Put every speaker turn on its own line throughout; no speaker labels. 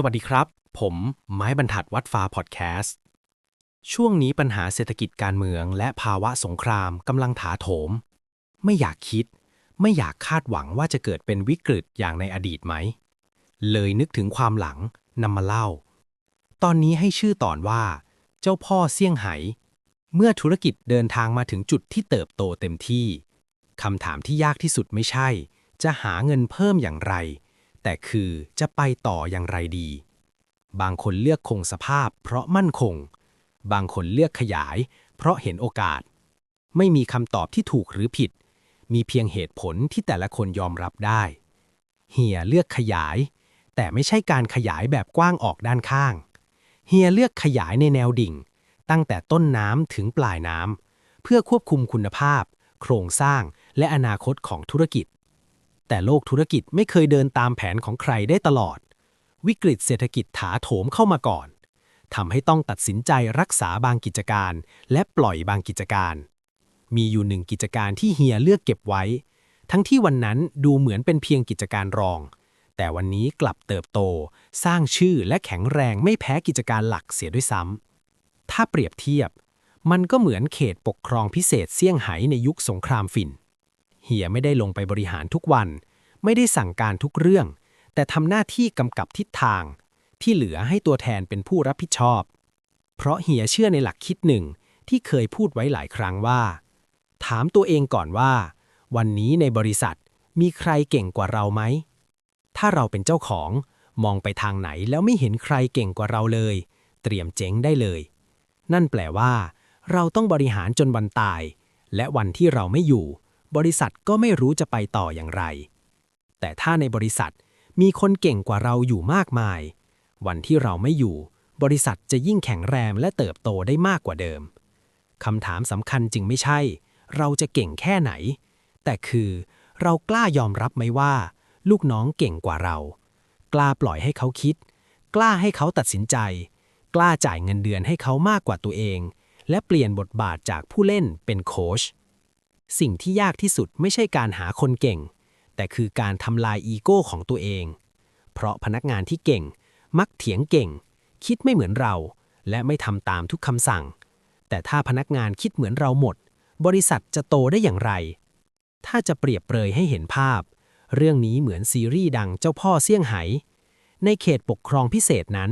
สวัสดีครับ ผมไม้บรรทัดวัดฟ้าพอดแคสต์ ช่วงนี้ปัญหาเศรษฐกิจการเมืองและภาวะสงครามกำลังถาโถม ไม่อยากคิด ไม่อยากคาดหวังว่าจะเกิดเป็นวิกฤตอย่างในอดีตไหม เลยนึกถึงความหลังนำมาเล่า ตอนนี้ให้ชื่อตอนว่า เจ้าพ่อเซี่ยงไฮ้เมื่อธุรกิจเดินทางมาถึงจุดที่เติบโตเต็มที่คำถามที่ยากที่สุดไม่ใช่ จะหาเงินเพิ่มอย่างไร แต่คือจะไปต่ออย่างไรดี บางคนเลือกคงสภาพ เพราะมั่นคง บางคนเลือกขยาย เพราะเห็นโอกาส ไม่มีคำตอบที่ถูกหรือผิด มีเพียงเหตุผลที่แต่ละคนยอมรับได้ เฮียเลือกขยาย แต่ไม่ใช่การขยายแบบกว้างออกด้านข้าง เฮียเลือกขยายในแนวดิ่ง ตั้งแต่ต้นน้ำถึงปลายน้ำเพื่อควบคุมคุณภาพ โครงสร้างและอนาคตของธุรกิจ แต่โลกธุรกิจไม่เคยเดินตามแผนของใครได้ตลอด วิกฤตเศรษฐกิจถาโถมเข้ามาก่อนทำให้ต้องตัดสินใจรักษาบางกิจการ และปล่อยบางกิจการ มีอยู่หนึ่งกิจการที่เฮียเลือกเก็บไว้ ทั้งที่วันนั้นดูเหมือนเป็นเพียงกิจการรอง แต่วันนี้กลับเติบโต สร้างชื่อและแข็งแรงไม่แพ้กิจการหลักเสียด้วยซ้ำถ้าเปรียบเทียบ มันก็เหมือนเขตปกครองพิเศษเซี่ยงไฮ้ในยุคสงครามฝิ่น เฮียไม่ได้ลงไปบริหารทุกวัน ไม่ได้สั่งการทุกเรื่อง แต่ทำหน้าที่กำกับทิศทาง ที่เหลือให้ตัวแทนเป็นผู้รับผิดชอบ เพราะเฮียเชื่อในหลักคิดหนึ่งที่เคยพูดไว้หลายครั้งว่า ถามตัวเองก่อนว่า วันนี้ในบริษัทมีใครเก่งกว่าเราไหม ถ้าเราเป็นเจ้าของมองไปทางไหนแล้วไม่เห็นใครเก่งกว่าเราเลย เตรียมเจ๊งได้เลย นั่นแปลว่า เราต้องบริหารจนวันตาย และวันที่เราไม่อยู่ บริษัทก็ไม่รู้จะไปต่ออย่างไร แต่ถ้าในบริษัทมีคนเก่งกว่าเราอยู่มากมาย วันที่เราไม่อยู่ บริษัทจะยิ่งแข็งแรงและเติบโตได้มากกว่าเดิมคำถามสำคัญจึงไม่ใช่ เราจะเก่งแค่ไหน แต่คือเรากล้ายอมรับไหมว่า ลูกน้องเก่งกว่าเรา กล้าปล่อยให้เขาคิด กล้าให้เขาตัดสินใจ กล้าจ่ายเงินเดือนให้เขามากกว่าตัวเอง และเปลี่ยนบทบาทจากผู้เล่นเป็นโค้ช สิ่งที่ยากที่สุดไม่ใช่การหาคนเก่ง แต่คือการทำลายอีโก้ของตัวเอง เพราะพนักงานที่เก่ง มักเถียงเก่ง คิดไม่เหมือนเรา และไม่ทำตามทุกคำสั่ง แต่ถ้าพนักงานคิดเหมือนเราหมด บริษัทจะโตได้อย่างไร ถ้าจะเปรียบเปรยให้เห็นภาพ เรื่องนี้เหมือนซีรีส์ดังเจ้าพ่อเซี่ยงไฮ้ในเขตปกครองพิเศษนั้น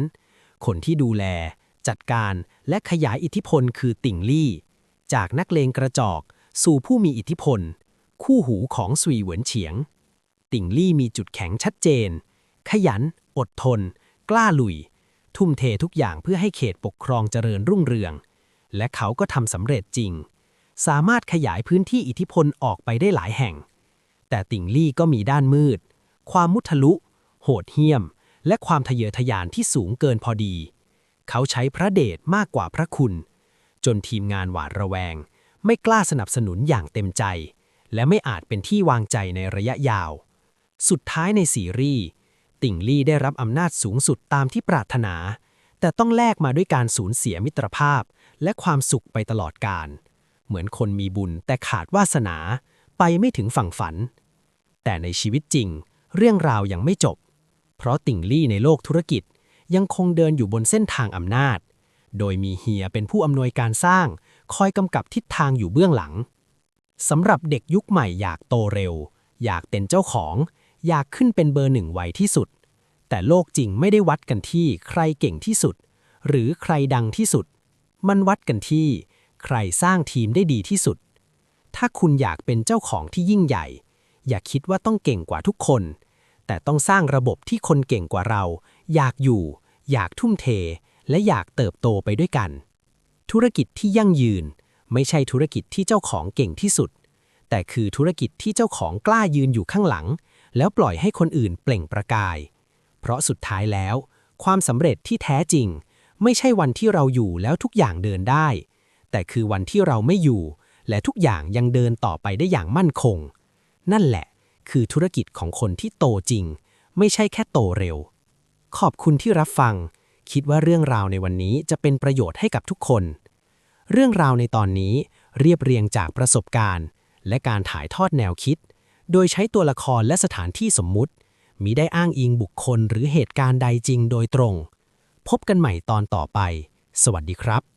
คนที่ดูแล จัดการและขยายอิทธิพลคือติ่งลี่ จากนักเลงกระจอก สู่ผู้มีอิทธิพล คู่หูของสวีเหวินเฉียง ติ่งลี่มีจุดแข็งชัดเจน ขยัน อดทน กล้าลุย ทุ่มเททุกอย่างเพื่อให้เขตปกครองเจริญรุ่งเรือง และเขาก็ทำสำเร็จจริง สามารถขยายพื้นที่อิทธิพลออกไปได้หลายแห่ง แต่ติ่งลี่ก็มีด้านมืด ความมุทะลุ โหดเหี้ยม และความทะเยอทะยานที่สูงเกินพอดี เขาใช้พระเดชมากกว่าพระคุณ จนทีมงานหวาดระแวง ไม่กล้าสนับสนุนอย่างเต็มใจ และไม่อาจเป็นที่วางใจในระยะยาว สุดท้ายในซีรีส์ติ่งลี่ได้รับอำนาจสูงสุดตามที่ปรารถนา แต่ต้องแลกมาด้วยการสูญเสียมิตรภาพ และความสุขไปตลอดกาลเหมือนคนมีบุญแต่ขาดวาสนา ไปไม่ถึงฝั่งฝัน แต่ในชีวิตจริง เรื่องราวยังไม่จบ เพราะติ่งลี่ในโลกธุรกิจยังคงเดินอยู่บนเส้นทางอำนาจ โดยมีเฮียเป็นผู้อำนวยการสร้าง คอยกำกับทิศทางอยู่เบื้องหลังสำหรับเด็กยุคใหม่อยากโตเร็ว อยากเป็นเจ้าของ อยากขึ้นเป็นเบอร์หนึ่งไวที่สุด แต่โลกจริงไม่ได้วัดกันที่ใครเก่งที่สุด หรือใครดังที่สุด มันวัดกันที่ ใครสร้างทีมได้ดีที่สุด ถ้าคุณอยากเป็นเจ้าของที่ยิ่งใหญ่ อย่าคิดว่าต้องเก่งกว่าทุกคน แต่ต้องสร้างระบบที่คนเก่งกว่าเรา อยากอยู่ อยากทุ่มเท และอยากเติบโตไปด้วยกัน ธุรกิจที่ยั่งยืน ไม่ใช่ธุรกิจที่เจ้าของเก่งที่สุด แต่คือธุรกิจที่เจ้าของกล้ายืนอยู่ข้างหลัง แล้วปล่อยให้คนอื่นเปล่งประกาย เพราะสุดท้ายแล้ว ความสำเร็จที่แท้จริง ไม่ใช่วันที่เราอยู่แล้วทุกอย่างเดินได้ แต่คือวันที่เราไม่อยู่ และทุกอย่างยังเดินต่อไปได้อย่างมั่นคง นั่นแหละ คือธุรกิจของคนที่โตจริง ไม่ใช่แค่โตเร็ว ขอบคุณที่รับฟังคิดว่าเรื่องราวในวันนี้จะเป็นประโยชน์ให้กับทุกคน เรื่องราวในตอนนี้เรียบเรียงจากประสบการณ์ และการถ่ายทอดแนวคิด โดยใช้ตัวละครและสถานที่สมมุติ
มิได้อ้างอิงบุคคลหรือเหตุการณ์ใดจริงโดยตรง พบกันใหม่ตอนต่อไป สวัสดีครับ